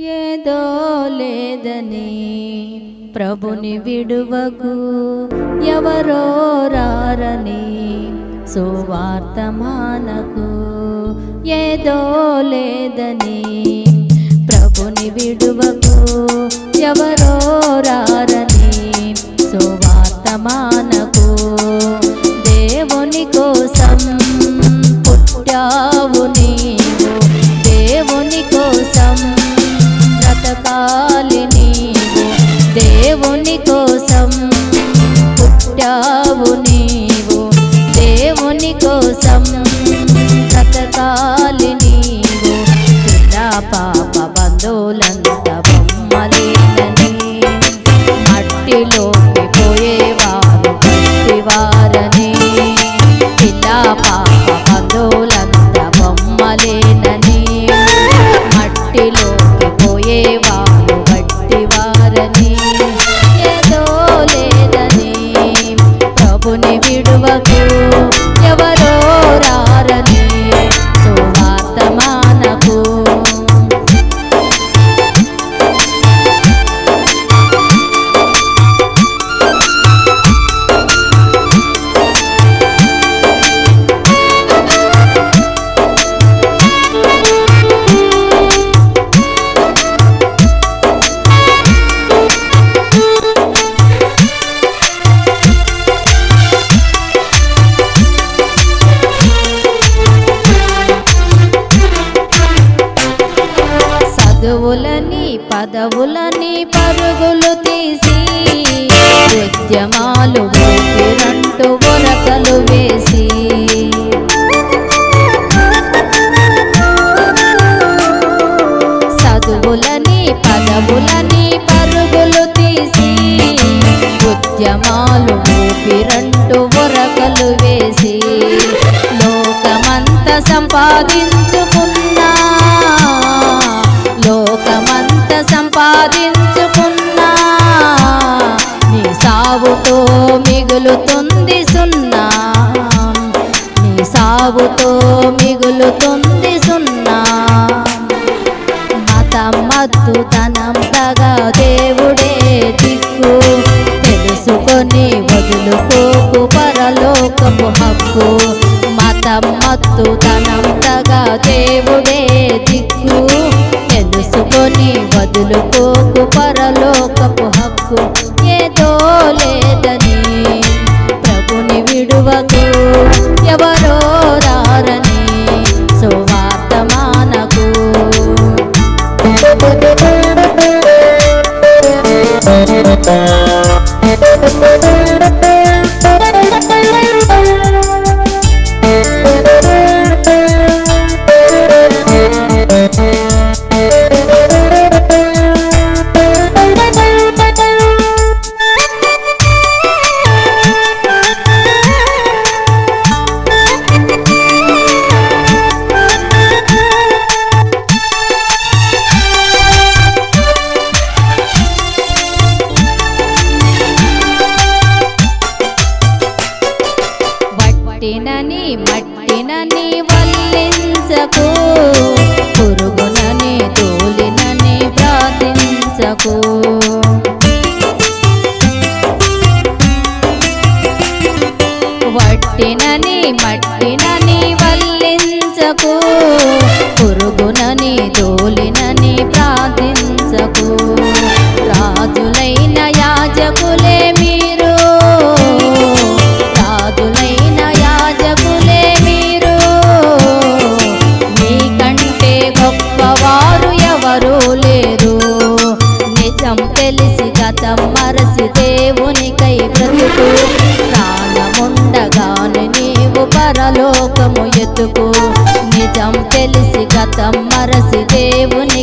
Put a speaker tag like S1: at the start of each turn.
S1: ఏదో లేదని ప్రభుని విడువకు ఎవరో రారని సువార్తమానకు ఏదో లేదని ప్రభుని విడువకు ఎవరో రారని దేవుని కోసం. ప్రభుని పదవులని పరుగులు తీసి ఉద్యమాలు ఊపిరంటూ ఒరకలు వేసి. చదువులని పదవులని పరుగులు తీసి ఉద్యమాలు రెండు వరకలు వేసి. లోకమంత సంపాదించి సంపాదించుకున్నా నీ సావుతో మిగులుతుంది సున్నా. నీ సావుతో మిగులుతుంది సున్నా. మతమ్మత్తు తనం దేవుడే దిక్కు. తెలుసుకొని వదులుకోకు పరలోకపు హక్కు. దేవుడే దిక్కు. తెలుసుకొని వదులుకోకు పరలోకపు హక్కు ఏదో లేదని. ప్రభుని విడువకు ఎవరో రారని సువార్త మానకు వట్టినని వల్లించకు పురుగునని తోలినని ప్రార్థించకు. రాజులైన యాజకులే మీరు. రాజులైన యాజకులే మీరు. మీకంటే గొప్పవారు ఎవరు లేరు. నిజం తెలిసి గతం మరసి దేవునికై బ్రతుకు. ప్రాణముండగానే నీవు పరలోకము ఎత్తుకో. నిజం తెలిసి గతం మరసి దేవుని